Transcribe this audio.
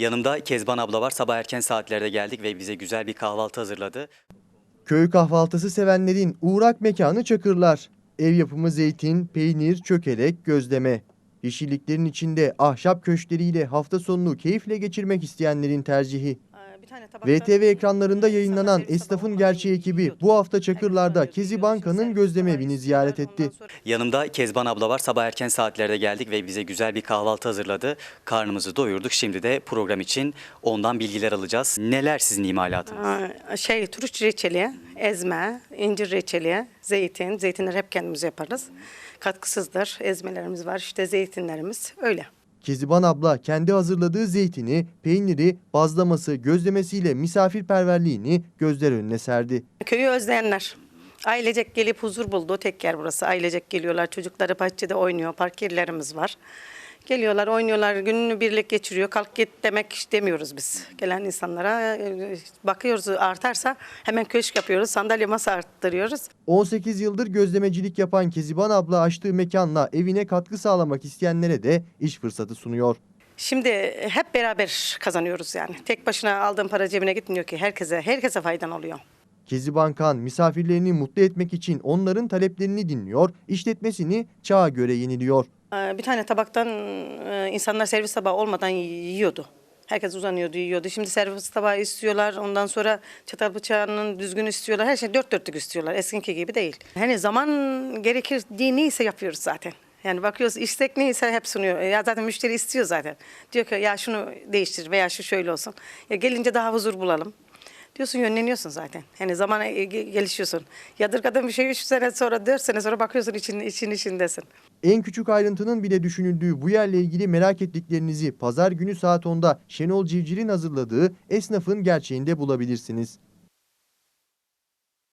Yanımda Kezban abla var. Sabah erken saatlerde geldik ve bize güzel bir kahvaltı hazırladı. Köy kahvaltısı sevenlerin uğrak mekanı Çakırlar. Ev yapımı zeytin, peynir, çökelek, gözleme. Yeşilliklerin içinde ahşap köşkleriyle hafta sonunu keyifle geçirmek isteyenlerin tercihi. VTV ekranlarında yayınlanan Esnafın Gerçeği ekibi bu hafta Çakırlar'da Kezi Banka'nın gözleme evini ziyaret etti. Yanımda Kezban abla var. Sabah erken saatlerde geldik ve bize güzel bir kahvaltı hazırladı. Karnımızı doyurduk. Şimdi de program için ondan bilgiler alacağız. Neler sizin imalatınız? Şey, turunç reçeli, ezme, incir reçeli, zeytin. Zeytinleri hep kendimiz yaparız. Katkısızdır. Ezmelerimiz var, işte zeytinlerimiz. Öyle. Keziban abla kendi hazırladığı zeytini, peyniri, bazlaması, gözlemesiyle misafirperverliğini gözler önüne serdi. Köyü özleyenler. Ailecek gelip huzur buldu. Tek yer burası. Ailecek geliyorlar. Çocukları bahçede oynuyor. Park yerlerimiz var. Geliyorlar, oynuyorlar. Gününü birlik geçiriyor. Kalk git demek istemiyoruz biz. Gelen insanlara e, bakıyoruz artarsa hemen köşk yapıyoruz. Sandalye masa arttırıyoruz. 18 yıldır gözlemecilik yapan Keziban abla açtığı mekanla evine katkı sağlamak isteyenlere de iş fırsatı sunuyor. Şimdi hep beraber kazanıyoruz yani. Tek başına aldığın para cebine gitmiyor ki. Herkese herkese faydan oluyor. Keziban Kan misafirlerini mutlu etmek için onların taleplerini dinliyor, işletmesini çağa göre yeniliyor. Ee, Bir tane tabaktan e, insanlar servis tabağı olmadan yiyordu. Herkes uzanıyordu, yiyordu. Şimdi servis tabağı istiyorlar. Ondan sonra çatal bıçağının düzgün istiyorlar. Her şey dört dörtlük istiyorlar. Eskininki gibi değil. Hani zaman gerekir diye neyse yapıyoruz zaten. Yani bakıyoruz istek neyse hep sunuyor. Ya zaten müşteri istiyor zaten. Diyor ki ya şunu değiştir veya şu şöyle olsun. Ya gelince daha huzur bulalım. Diyorsun yönleniyorsun zaten. Yani zamana e, ge- gelişiyorsun. Yadırgadığın bir şey üç sene sonra, dört sene sonra bakıyorsun için, için içindesin. En küçük ayrıntının bile düşünüldüğü bu yerle ilgili merak ettiklerinizi pazar günü saat 10'da Şenol Civciv'in hazırladığı Esnafın Gerçeğinde bulabilirsiniz.